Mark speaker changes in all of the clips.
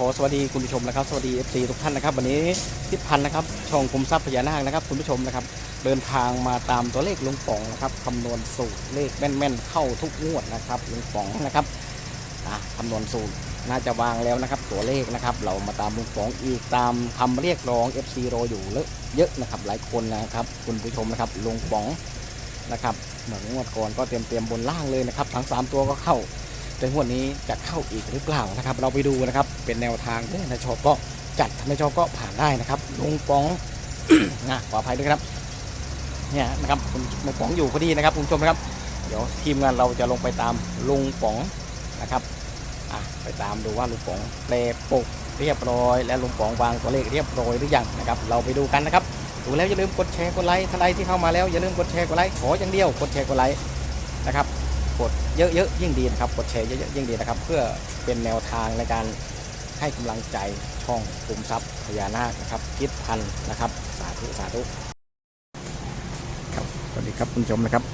Speaker 1: ขอสวัสดีคุณผู้ชมนะครับสวัสดี FC ทุกท่านนะครับ วันนี้ทิศพันธ์นะครับช่องคุมทรัพย์พญานาคนะครับ คุณผู้ชมนะครับ เดินทางมาตามตัวเลขลุงป๋องนะครับคำนวณสูตรเลขแม่นๆ เข้าทุกงวดนะครับลุงป๋องนะครับอะคำนวณสูตรน่าจะวางแล้วนะครับ ตัวเลขนะครับ เรามาตามลุงป๋องอีกตามคำเรียกร้อง FC รออยู่เลอะเยอะนะครับหลายคนนะครับ คุณผู้ชมนะครับลุงป๋องนะครับเหมือนงวดก่อนก็เตรียมเตรียมๆบนล่างเลยนะครับทั้งสามตัวก็เข้า แต่งวดนี้จะเข้าอีกหรือเปล่านะครับ เราไปดูนะครับเป็นแนวทางเด้อถ้าชอบก็จัดถ้าไม่ชอบก็ผ่านได้นะครับลุงป๋องนะขออภัยด้วยครับเนี่ยนะครับคุณลุงป๋องอยู่พอดีนะครับคุณผู้ชมนะครับ เดี๋ยวทีมงานเราจะลงไปตามลุงป๋องนะครับอะไปตามดูว่าลุงป๋องแปลปกเรียบร้อย และลุงป๋องวางตัวเลขเรียบร้อยหรือยังนะครับ เราไปดูกันนะครับดูแล้วอย่าลืมกดแชร์กดไลค์ท่านใดที่เข้ามาแล้วอย่าลืมกดแชร์กดไลค์ขออย่างเดียวกดแชร์กดไลค์นะครับ กดเยอะๆยิ่งดีนะครับ กดแชร์เยอะๆยิ่งดีนะครับ เพื่อเป็นแนวทางในการให้กำลังใจช่องกลุ่มทรัพย์พญานาคนะครับคิดพันนะครับ สาธุสาธุครับสวัสดีครับคุณผู้ชมนะครับ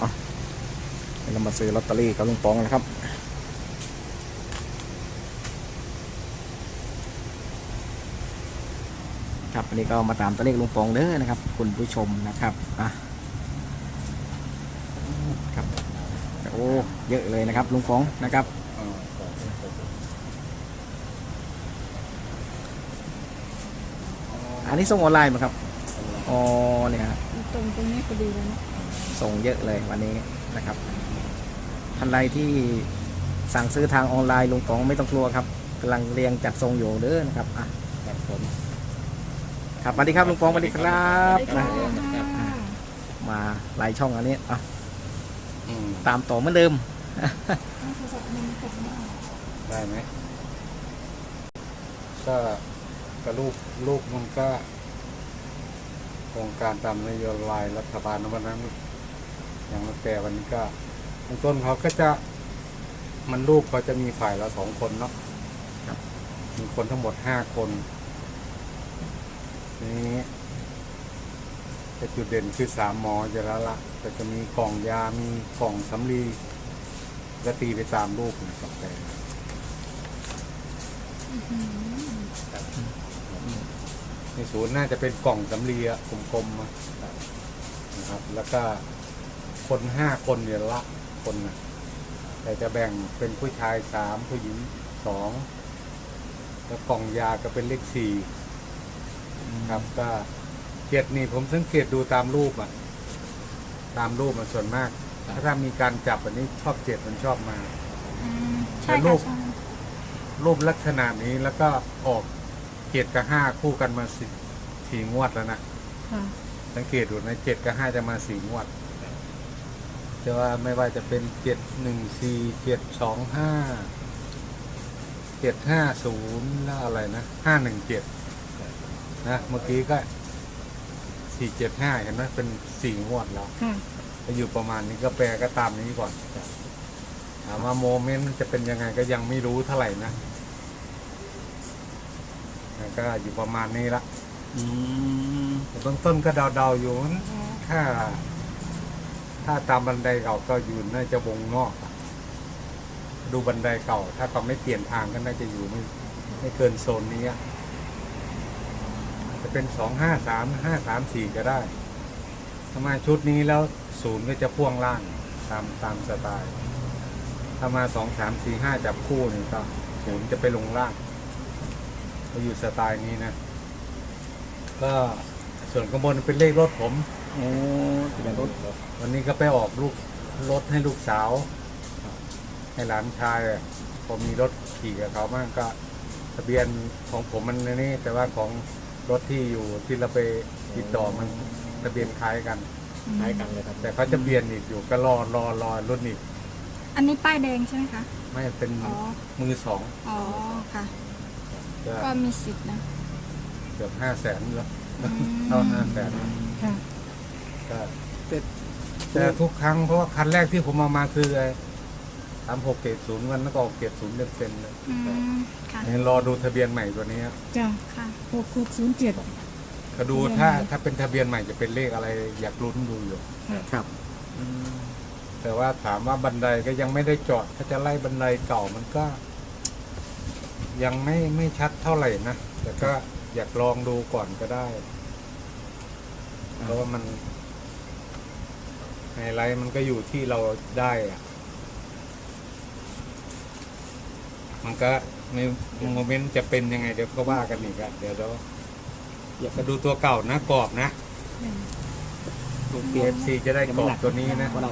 Speaker 1: เรามาซื้อลอตเตอรี่กับลุงปองนะครับครับวันนี้ก็มาตามตัวเลขลุงปองเด้อนะครับ คุณผู้ชมนะครับอะครับ โอ้ เยอะเลยนะครับลุงฟองนะครับอันนี้ส่งออนไลน์ไหมครับอ๋อเนี่ยฮะ
Speaker 2: ตรงตรงนี้พอดีเลยนะ
Speaker 1: ส่งเยอะเลยวันนี้นะครับท่านใดที่สั่งซื้อทางออนไลน์ลุงฟองไม่ต้องกลัวครับกำลังเรียงจัดส่งอยู่เด้อนะครับอะครับผมครับสวัสดีครับลุงฟองสวัสดีครับนะ
Speaker 2: ค่ะ
Speaker 1: มาหลายช่องอันนี้อะ
Speaker 3: อืม
Speaker 1: ตามต่อเหมือนเดิม
Speaker 2: โทรศัพท์มันกดไม่ได้
Speaker 3: ได้ไหมก็กระลูกลูกมันก็โครงการตามนโยบายรัฐบาลในวันนั้น อย่างมาแต่วันนี้ก็เบื้องต้นเขาก็จะมันลูกเขาจะมีฝ่ายละสองคนเนาะ
Speaker 1: ครับ
Speaker 3: มีคนทั้งหมดห้าคนทีนี้แต่จุดเด่นคือสามหมอจะแล้วละแต่จะมีกล่องยา มีกล่องสำลี ก็ตีไปตามลูกนะครับแต่ในศูนย์น่าจะเป็นกล่องสำลีอะกลมๆอะนะครับ แล้วก็คนห้าคนเนี่ยละคนนะแต่จะแบ่งเป็นผู้ชายสามผู้หญิงสองแล้วกล่องยาก็เป็นเลขสี่ครับก็เจ็ดนี่ผมสังเกตดูตามรูปอะตามรูปมันส่วนมาก ถ้ามีการจับอันนี้ชอบเจ็ดมันชอบมา
Speaker 2: อืมใช่
Speaker 3: แต่ลู
Speaker 2: ค่ะ
Speaker 3: ก
Speaker 2: ใช่
Speaker 3: รูปลักษณะนี้แล้วก็ออกเจ็ดกับห้าคู่กันมาสี่สี่งวดแล้วนะ
Speaker 2: ค่ะ
Speaker 3: สังเกตดูนะเจ็ดกับห้าจะมาสี่งวดจะว่าไม่ว่าจะเป็นเจ็ดหนึ่งสี่เจ็ดสองห้าเจ็ดห้าศูนย์แล้วอะไรนะห้าหนึ่งเจ็ดนะเมื่อกี้ก็สี่เจ็ดห้าเห็นไหมเป็นสี่งวดแล้ว
Speaker 2: ค่ะ
Speaker 3: ก็อยู่ประมาณนี้ก็แปลก็ตามนี้ก่อนถามว่าโมเมนต์มันจะเป็นยังไงก็ยังไม่รู้เท่าไหร่นะก็อยู่ประมาณนี้ละ
Speaker 1: อืม
Speaker 3: แต่เบื้องต้นก็เดาๆอยู่ถ้า ถ้าตามบันไดเก่าก็อยู่น่าจะวงนอก ดูบันไดเก่า ถ้าเขาไม่เปลี่ยนทางก็น่าจะอยู่ไม่ไม่เกินโซนนี้จจะเป็นสองห้าสามห้าสามสี่ก็ได้ ถ้ามาชุดนี้แล้วศูนย์ก็จะพ่วงล่างตามตามสไตล์ถ้ามาสองสามสี่ห้าจับคู่นี่ก็ศูนย์จะไปลงล่างก็อยู่สไตล์นี้นะ ก็ส่วนข้างบนเป็นเลขรถผม
Speaker 1: โอ้จะเป็นรถ
Speaker 3: วันนี้ก็ไปออกลูกรถให้ลูกสาว ให้หลานชายอะผมมีรถขี่กับเขาบ้างก็ทะเบียนของผมมันนี่แต่ว่าของรถที่อยู่ที่เราไปติดต่อมัน ทะเบียนคล้ายกัน
Speaker 1: คล้ายกันเลยครับ
Speaker 3: แต่เขาจะเปลี่ยนอีกอยู่ก็รอรอรอรุ่นอีก
Speaker 2: อันนี้ป้ายแดงใช่ไหมคะ
Speaker 3: ไม่เป็น
Speaker 2: อ๋อ
Speaker 3: มือสอง
Speaker 2: อ๋อค่ะ
Speaker 3: ก็
Speaker 2: ก็มีสิทธิ์นะ
Speaker 3: เกือบห้าแสนแล้ว
Speaker 2: อืม
Speaker 3: เท่าห้าแสน
Speaker 2: ค่ะ
Speaker 3: ก็
Speaker 1: แต่
Speaker 3: แต่ทุกครั้งเพราะว่าคันแรกที่ผมเอามาคือสามหกเกตศูนย์วันแล้วก็ออกเกตศูนย์เต็มๆเลย
Speaker 2: อืมค่ะ
Speaker 3: เห็นรอดูทะเบียนใหม่ตัวนี้
Speaker 4: จ้ะ
Speaker 2: ค่ะ
Speaker 4: หกหกศูนย์เจ็ด
Speaker 3: ก็ดูถ้าถ้าเป็นทะเบียนใหม่จะเป็นเลขอะไรอยากลุ้นดูอยู่
Speaker 1: ครับ
Speaker 3: แต่ว่าถามว่าบันไดก็ยังไม่ได้จอด ถ้าจะไล่บันไดเก่ามันก็ ยังไม่ไม่ชัดเท่าไหร่นะแต่ก็อยากลองดูก่อนก็ได้ เพราะว่ามันไฮไลท์มันก็อยู่ที่เราได้อะมันก็ในโมเมนต์จะเป็นยังไงเดี๋ยวก็ว่ากันอีกอะเดี๋ยวเรา อยากจะดูตัวเก่านะกรอบนะ
Speaker 1: ลูก
Speaker 3: PFC จะได้กรอบตัวนี้นะ
Speaker 1: ก็ได้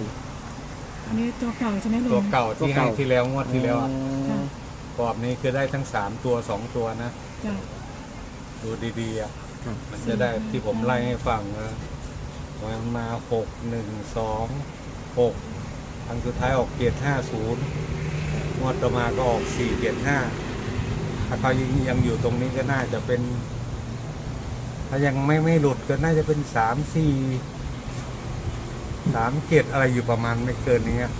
Speaker 2: อันนี้ตัวเก่าใช่ไหมลุง
Speaker 3: ตัวเก่าที่
Speaker 1: ตัว
Speaker 3: ให้
Speaker 1: เก่า
Speaker 3: ที่แล้วงวดที่แล้วอะ
Speaker 1: อ๋อก
Speaker 3: รอบนี้คือได้ทั้งสามตัวสองตัวนะ
Speaker 2: จ้ะ
Speaker 3: ดูดีๆอะ
Speaker 1: ครับ
Speaker 3: มันจะได้ที่ผมไล่ให้ฟังนะมันมาหกหนึ่งสองหกครั้งสุดท้ายออกเกียรห้าศูนย์งวดต่อมาก็ออกสี่เกียรห้าถ้าเขายังยังอยู่ตรงนี้ก็น่าจะเป็น ถ้ายังไม่ไม่หลุดก็น่าจะเป็นสามสี่สามเกียรอะไรอยู่ประมาณไม่เกินนี้อะ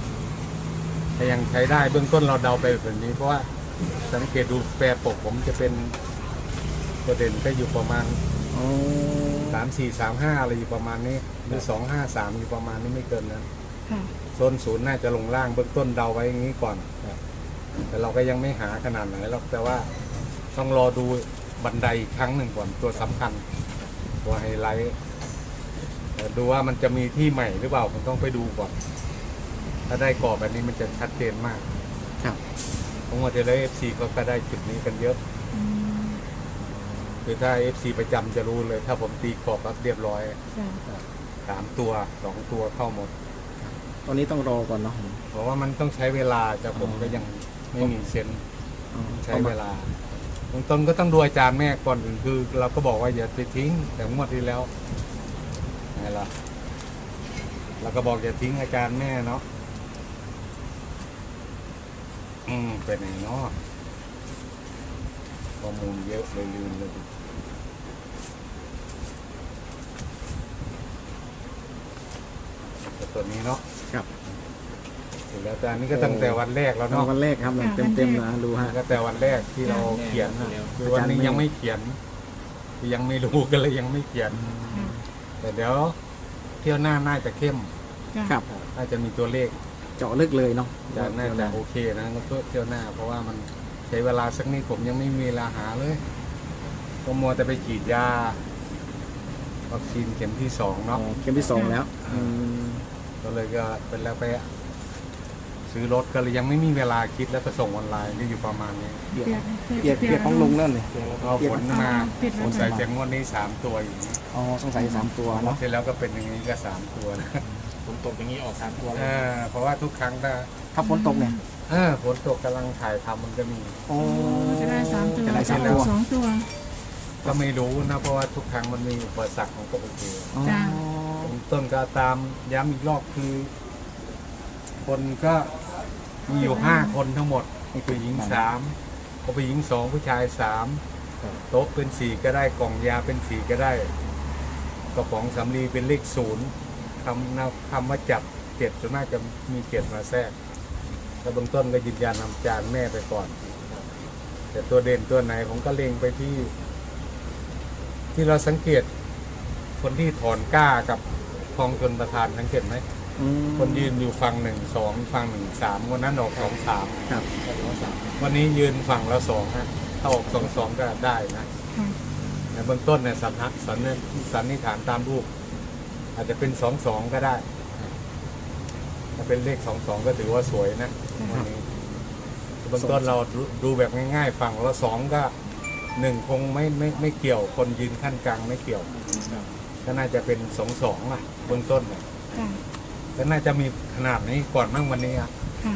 Speaker 3: ถ้ายังใช้ได้เบื้องต้นเราเดาไปแบบนี้ เพราะว่าสังเกตดูแปรปกผมจะเป็นตัวเด่นก็อยู่ประมาณ
Speaker 1: อ๋อ
Speaker 3: สามสี่สามห้าอะไรอยู่ประมาณนี้หรือสองห้าสามอยู่ประมาณนี้ไม่เกินนั้น
Speaker 2: ค่ะ
Speaker 3: โซนศูนย์น่าจะลงล่างเบื้องต้นเดาไว้อย่างนี้ก่อนแต่เราก็ยังไม่หาขนาดไหนหรอกแต่ว่าต้องรอดู บันไดอีกครั้งหนึ่งก่อนตัวสำคัญ ตัวไฮไลท์แต่ดูว่ามันจะมีที่ใหม่หรือเปล่าผมต้องไปดูก่อน ถ้าได้กรอบแบบนี้มันจะชัดเจนมาก
Speaker 1: ครับ
Speaker 3: ผมว่าจะได้เอฟซีก็ก็ได้จุดนี้กันเยอะ
Speaker 2: อืม
Speaker 3: คือถ้าเอฟซีประจำจะรู้เลย ถ้าผมตีกรอบแล้วเรียบร้อย
Speaker 2: จ้ะ
Speaker 3: สามตัวสองตัวเข้าหมด
Speaker 1: ตอนนี้ต้องรอก่อนเนาะ
Speaker 3: เพราะว่ามันต้องใช้เวลาจะผม
Speaker 1: อ๋อ
Speaker 3: ก็ยังไม่มีเซนส์
Speaker 1: อ๋อ
Speaker 3: ใช้เวลาเบื้อง ต้นก็ต้องดูอาจารย์แม่ก่อนอื่นคือ เราก็บอกว่าอย่าไปทิ้ง แต่งวดที่แล้วไงล่ะเราก็บอกอย่าทิ้งอาจารย์แม่เนาะอืมเป็นไงเนาะข้อมูลเยอะเลยลืมเลยแต่ตัวนี้เนาะ
Speaker 1: ครับ
Speaker 3: เสร็จแล้วอาจารย์นี่ก็ตั้งแต่วันแรกแล้ว
Speaker 1: เอา
Speaker 3: เนาะ
Speaker 1: วันแรกครับเต็มเต็มๆนะดูฮะ
Speaker 3: ก็แต่วันแรกที่เราเขียนน่ะคือวันนี้ยังไม่เขียนคือยังไม่รู้กันเลยยังไม่เขียน
Speaker 2: ค่ะ
Speaker 3: แต่เดี๋ยวเที่ยวหน้าน่าจะเข้ม
Speaker 2: จ้ะ
Speaker 1: ครับ
Speaker 3: น่าจะมีตัวเลข
Speaker 1: เจาะลึกเลยเนาะ
Speaker 3: จะน่าจะโอเคนะแล้วก็เที่ยวหน้า เพราะว่ามันใช้เวลาสักนิดผมยังไม่มีเวลาหาเลยก็มัวแต่ไปฉีดยาวัคซีนเข็มที่สอง
Speaker 1: อ๋อ
Speaker 3: เนาะ
Speaker 1: เกมที่สองแล้วอืม
Speaker 3: ก็เลยก็เป็นแล้วไป ซื้อรถก็เลยยังไม่มีเวลาคิดแล้วก็ส่งออนไลน์ก็อยู่ประมาณนี้
Speaker 1: เปียก
Speaker 2: เปียก
Speaker 1: เปียกเปียกของลุงนั่นเลย
Speaker 3: แล้วก็ฝนมา
Speaker 2: เปียก
Speaker 3: ฝนใส่เสียงงวดนี้สามตัวอยู่นี่
Speaker 1: อ๋อสงสัยสามตัว
Speaker 3: รอบ
Speaker 1: เนาะ
Speaker 3: ที่แล้วก็เป็นอย่างนี้ก็สามตัวนะ
Speaker 4: ฝนตกอย่างนี้ออกสามตัวเล
Speaker 3: เอยอเพราะว่าทุกครั้งถ้า
Speaker 1: ถ้าฝนตกเนี่ย
Speaker 3: เออฝนตกกำลังถ่ายทำมันก็มี
Speaker 1: โอ้
Speaker 2: จะได้สามตัว
Speaker 1: จะได้สามตัว
Speaker 2: สองตัว
Speaker 3: ก็ไม่รู้นะเพราะว่าทุกครั้งมันมีอุปสรรคของก็โอเค
Speaker 1: อ๋อ
Speaker 2: จ้ะ
Speaker 3: ต้นก็ตามย้ำอีกรอบคือ คนก็ มีอยู่ห้าคนทั้งหมดผู้หญิงสามผู้หญิงสองผู้ชายสามโต๊ะเป็นสี่ก็ได้กล่องยาเป็นสี่ก็ได้กระป๋องสำลีเป็นเลขศูนย์คำนะคำว่าจับเจ็ดส่วนมากจะมีเจ็ดมาแทรกแต่เบื้องต้นก็ยืนยันนำจานแม่ไปก่อน แต่ตัวเด่นตัวไหนผมก็เล็งไปที่ ที่เราสังเกตคนที่ถอนกล้ากับคลองชนประธานสังเกตไหม
Speaker 1: อืม
Speaker 3: คนยืนอยู่ฝั่งหนึ่งสองฝั่งหนึ่งสามวันนั้นออกสองสาม
Speaker 1: ครับ
Speaker 3: วันนี้ยืนฝั่งละสองนะถ้าออกสองสองก็ได้นะ
Speaker 2: ค่ะ
Speaker 3: ในเบื้องต้นเนี่ยสันนิษสันนิษสันนิษฐานตามรูป อาจจะเป็นสองสองก็ได้ถ้าเป็นเลขสองสองก็ถือว่าสวยนะวันนี้เบื้องต้นเราดูดูแบบง่ายๆ ฝั่งละสองก็หนึ่งคงไม่ไม่ไม่เกี่ยว คนยืนขั้นกลางไม่เกี่ยว ก็น่าจะเป็นสองสองอะเบื้องต้นน่ะ
Speaker 2: จ้ะ
Speaker 3: ก็น่าจะมีขนาดนี้ก่อนมั่งวันนี้อะ
Speaker 2: ค่ะ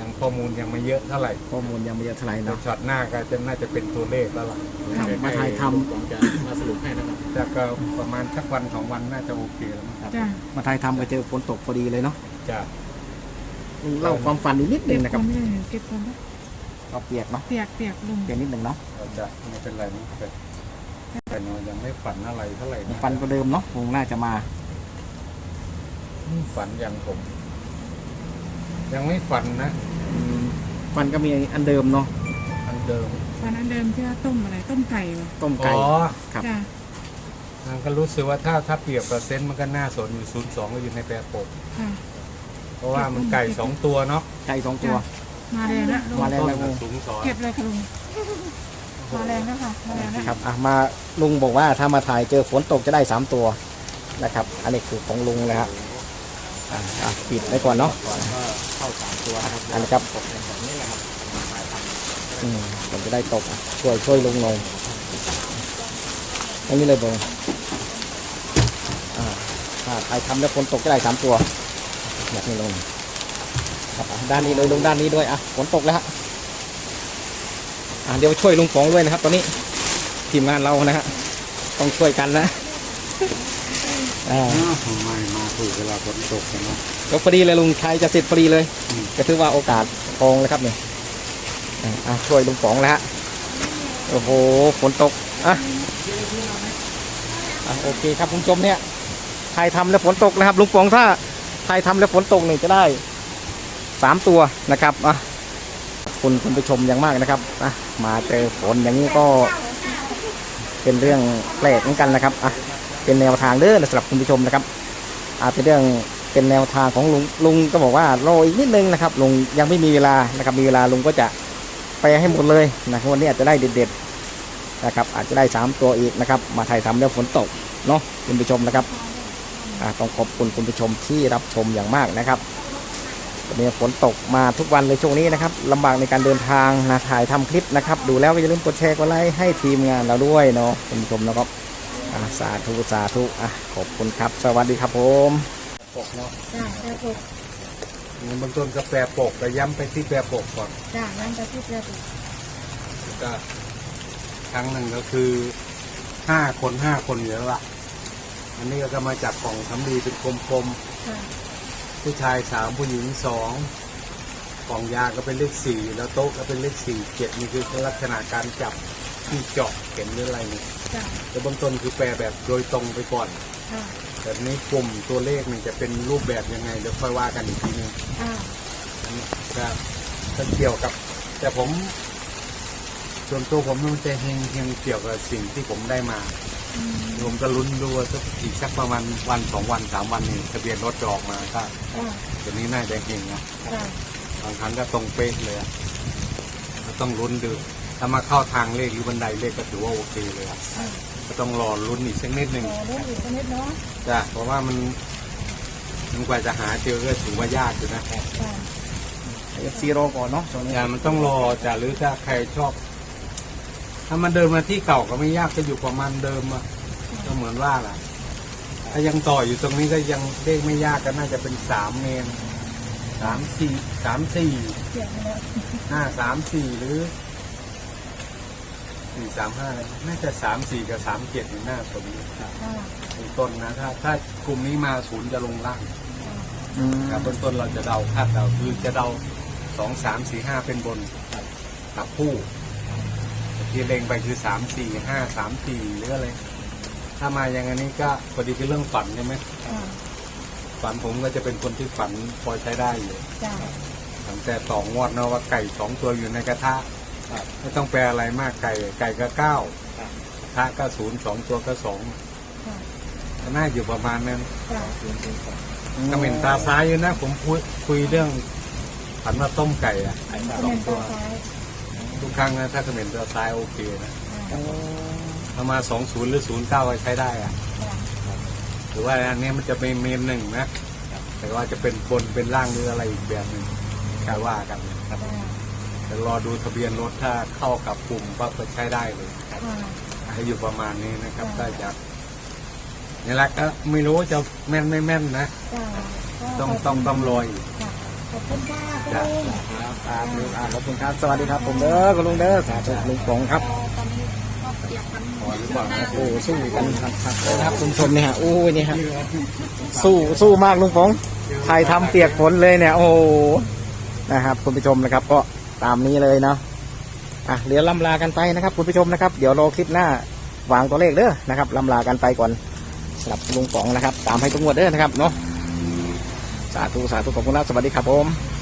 Speaker 3: ยังข้อมูลยังไม่เยอะเท่าไหร่
Speaker 1: ข้อมูลยังไม่เยอะเท่าไหร่
Speaker 3: ใน
Speaker 1: เนาะ
Speaker 3: ช็อตหน้าก็จะน่าจะเป็นตัวเลขแล้วล่ะ
Speaker 1: ครับมาถ่ายท
Speaker 4: ผมจะมาสรุปให้นะครับ
Speaker 3: แต่ก็ประมาณสักวันสองวันน่าจะโอเคแล้วมั้งครับ
Speaker 2: จ้ะำ
Speaker 1: มาถ่ายทำก็เจอฝนตกพอดีเลยเนาะ
Speaker 3: จะ
Speaker 1: ลุงเล่าความฝันอีกนิดหนึ่งนะครับ
Speaker 2: เก็บเก็บก่อนนะ
Speaker 1: ก็เปียกเนาะ
Speaker 2: เปียกเปียกลุง
Speaker 1: เปียกนิดหนึ่งเนาะ
Speaker 3: เราจะไม่เป็นไรนะแต่แต่เรายังไม่ฝันอะไรเท่าไหร่นะ
Speaker 1: ฟันก็เดิมเนาะคงน่าจะมา
Speaker 3: ฝันยังผม ยังไม่ฝันนะ
Speaker 1: อืมฟันก็มีอันเดิมเนาะ
Speaker 3: อันเดิม
Speaker 2: วันนั้นเดิมที่ว่าต้มอะไรต้มไก่เหรอ
Speaker 1: ต้ม
Speaker 3: อ๋
Speaker 1: ไก่
Speaker 3: อ
Speaker 1: ครับ
Speaker 2: จ้ะ
Speaker 3: มันก็รู้สึกว่าถ้าถ้าเปรียบเปอร์เซ็นต์มันก็น่าสนอยู่ศูนย์สองก็อยู่ในแปรปก
Speaker 2: ค่ะ
Speaker 3: เพราะว่ามันไก่สองตัวเนาะ
Speaker 1: ไก่สองตัว
Speaker 2: มาแรงแล้วลุง
Speaker 1: มาแล้ว
Speaker 3: ต้นมันสูงสอง
Speaker 2: เก็บเลยค่ะลุงมาแรงนะคะมาแรงนะ
Speaker 1: ครับอะมาลุงบอกว่าถ้ามาถ่ายเจอฝนตกจะได้สามตัวนะครับ อันนี้คือของลุงนะครับอะ อะปิดไว้ก่อนเนาะ
Speaker 4: ก่อนก็เข้าสามตัวนะครับ
Speaker 1: อันนี้ครับ
Speaker 4: ตกเป็นแบบนี้แหละครับมาถ่ายทำ
Speaker 1: อืมผมจะได้ตกอะช่วยช่วยลุงหน่อยอันนี้เลยบงอ่าถ้าใครทำแล้วฝนตกจะได้สามตัวแบบนี้ลงครับอะด้านนี้เลยลงด้านนี้ด้วยอะฝนตกแล้วฮะอะเดี๋ยวช่วยลุงฟองด้วยนะครับ ตอนนี้ทีมงานเรานะฮะต้องช่วยกันนะ อ่า
Speaker 3: ทำไมมาถูกเวลาฝนตกกันเนาะ
Speaker 1: ก็พอดีเลยลุงชัยจะเสร็จพอดีเลย
Speaker 3: อืม
Speaker 1: ก็ถือว่าโอกาสทองเลยครับเนี่ยอะอะช่วยลุงป๋องแล้วฮะโอ้โหฝนตกอะอะโอเคครับคุณผู้ชมเนี่ยใครทำแล้วฝนตกนะครับลุงป๋องถ้าใครทำแล้วฝนตกเนี่ยจะได้สามตัวนะครับอะขอบคุณคุณผู้ชมอย่างมากนะครับอะมาเจอฝนอย่างนี้ก็ เป็นเรื่องแปลกเหมือนกันนะครับอะ เป็นแนวทางเด้อสำหรับคุณผู้ชมนะครับอาเป็นเรื่องเป็นแนวทางของลุงลุงก็บอกว่ารออีกนิดนึงนะครับลุงยังไม่มีเวลานะครับมีเวลาลุงก็จะไปให้หมดเลยนะครับวันนี้อาจจะได้เด็ดๆนะครับอาจจะได้สามตัวอีกนะครับมาถ่ายทำแล้วฝนตกเนาะคุณผู้ชมนะครับต้องขอบคุณคุณผู้ชมที่รับชมอย่างมากนะครับวันนี้ฝนตกมาทุกวันเลยช่วงนี้นะครับลำบากในการเดินทางนะถ่ายทำคลิปนะครับ ดูแล้วก็อย่าลืมกดแชร์กดไลค์ให้ทีมงานเราด้วยเนาะคุณผู้ชมนะครับ สาธุสาธุอะขอบคุณครับ สวัสดีครับผม
Speaker 3: ปกเนาะ
Speaker 2: จ้าแปรปก
Speaker 3: เงินบางต้นก็แปรปกแต่ย้ำไปที่แปรปกก่อน
Speaker 2: จ้านั่นจะที่แปรปก
Speaker 3: ก็ครั้งหนึ่งก็คือห้าคนห้าคนอยู่แล้วล่ะ อันนี้ก็มาจากกล่องทำดีเป็นกลม
Speaker 2: ค่ะ
Speaker 3: ๆผู้ชายสามผู้หญิงสองกล่องยาก็เป็นเลขสี่แล้วโต๊ะก็เป็นเลขสี่เจ็ดนี่คือลักษณะการจับที่เจาะเข็มหรืออะไรนี่
Speaker 2: จ้า
Speaker 3: แต่เบื้องต้นคือแปลแบบโดยตรงไปก่อน
Speaker 2: ค่ะ
Speaker 3: แต่นี้กลุ่มตัวเลขนี่จะเป็นรูปแบบยังไงเดี๋ยวค่อยว่ากันอีกทีนึง
Speaker 2: อ่า
Speaker 3: อันนี้ก็ก็เกี่ยวกับ แต่ผม ส่วนตัวผมมันจะเฮงเฮงเกี่ยวกับสิ่งที่ผมได้มา
Speaker 2: อืม
Speaker 3: ผมก็ลุ้นดูว่าสักอีกสักประมาณวันสองวันสามวันนี่ทะเบียนรถจะออกมาก็
Speaker 2: จ้า
Speaker 3: ตัวนี้น่าจะเฮงนะ
Speaker 2: จ้า
Speaker 3: บางครั้งก็ตรงเป๊ะเลยอะก็ต้องลุ้นดู ถ้ามาเข้าทางเลขหรือบันไดเลขก็ถือว่าโอเคเลยอะ
Speaker 2: อ่า
Speaker 3: ก็ต้องรอลุ้นอีกสักนิดหนึ่ง
Speaker 2: ขอเล่นอีกสักนิดเนาะ
Speaker 3: จ้ะเพราะว่ามันมันกว่าจะหาเจอก็ถือว่ายากอยู่นะ
Speaker 2: จ้า
Speaker 1: เอฟซีรอก่อนเนาะช่วงนี้
Speaker 3: อย่ามันต้องรอจ้ะหรือถ้าใครชอบ ถ้ามันเดินมาที่เก่าก็ไม่ยากก็อยู่ประมาณเดิมอะก็เหมือนว่าล่ะ ถ้ายังต่ออยู่ตรงนี้ก็ยังเลขไม่ยากก็น่าจะเป็นสามเมนสามสี่สามสี่
Speaker 2: เสียงแล้ว
Speaker 3: ห้าสามสี่หรือ สี่สามห้าเลยน่าจะสามสี่กับสามเจ็ดอยู่หน้าสม
Speaker 2: อ่า
Speaker 3: เป็นต้นนะถ้าถ้ากลุ่มนี้มาศูนย์จะลงล่าง
Speaker 1: อืม
Speaker 3: ครับเบื้องต้นเราจะเดาคาดเดาคือจะเดาสองสามสี่ห้าเป็นบนกับคู่ที่เล็งไปคือสามสี่ห้าสามสี่หรืออะไรถ้ามาอย่างอันนี้ก็พอดีคือเรื่องฝันใช่ไหม
Speaker 2: อ่า
Speaker 3: ฝันผมก็จะเป็นคนที่ฝันพอใช้ได้อยู่
Speaker 2: จ้า
Speaker 3: ตั้งแต่ต่องวดเนาะว่าไก่สองตัวอยู่ในกระทะ
Speaker 4: ครับ
Speaker 3: ไม่ต้องแปลอะไรมากไก่ไก่ก็เก้า
Speaker 4: ครับ
Speaker 3: กระทะก็ศูนย์สองตัวก็สอง
Speaker 2: ค่ะ
Speaker 3: ก็น่าอยู่ประมาณนั้น
Speaker 2: จ้า
Speaker 4: ศูนย์ศูนย์สอง
Speaker 3: ก็เห็นตาซ้ายอยู่นะ ผมคุยคุยเรื่องฝันว่าต้มไก่อะ
Speaker 4: ไอ้
Speaker 2: เส
Speaker 4: สอ
Speaker 2: ม็
Speaker 4: ง
Speaker 2: น
Speaker 4: ตั
Speaker 2: ตาวซ้าย
Speaker 3: ทุกครั้งนะถ้าเขมรตาซ้ายโอเคนะ
Speaker 2: อ่า
Speaker 3: ถ้ามาสองศูนย์หรือศูนย์เก้าก็ใช้ได้อะ
Speaker 2: จ้า
Speaker 3: หรือว่าอันนี้มันจะเป็นเมนหนึ่งนะแต่ว่าจะเป็นบนเป็นล่างหรืออะไรอีกแบบหนึ่งก็ว่ากันนะครับ
Speaker 2: จ้า
Speaker 3: แต่รอดูทะเบียนรถถ้าเข้ากับกลุ่มปั๊บก็ใช้ได้เลย
Speaker 2: อ่า
Speaker 3: ให้อยู่ประมาณนี้นะครับก็จะนี่แหละก็ไม่รู้จะแม่นไม่แม่นนะ
Speaker 2: จ้า
Speaker 3: ต้องต้องต้องรออีก
Speaker 2: ค่ะขอบคุณค่ะ
Speaker 3: จ้ะ
Speaker 2: คุณลุง
Speaker 1: ครับลุงอ่าขอบคุณครับสวัสดีครับผมเด้อคุณลุงเด้อสาธุลุงป๋องครับ
Speaker 2: ตอนนี้ก็เปียกกัน
Speaker 3: พอหรือเปล่านะ
Speaker 1: โอ้สู้กันหักๆเลยนะครับคุณผู้ชมเนี่ยฮะโอ้ยนี่ฮะสู้สู้มากลุงป๋องไทยทำเปียกฝนเลยเนี่ย โอ้โหนะครับคุณผู้ชมนะครับก็ ตามนี้เลยเนาะอะเดี๋ยวล่ำลากันไปนะครับ คุณผู้ชมนะครับ เดี๋ยวรอคลิปหน้าวางตัวเลขเด้อนะครับล่ำลากันไปก่อนสำหรับลุงป๋องนะครับ ตามให้ทุกงวดเด้อนะครับเนาะสาธุสาธุขอบคุณครับสวัสดีครับผม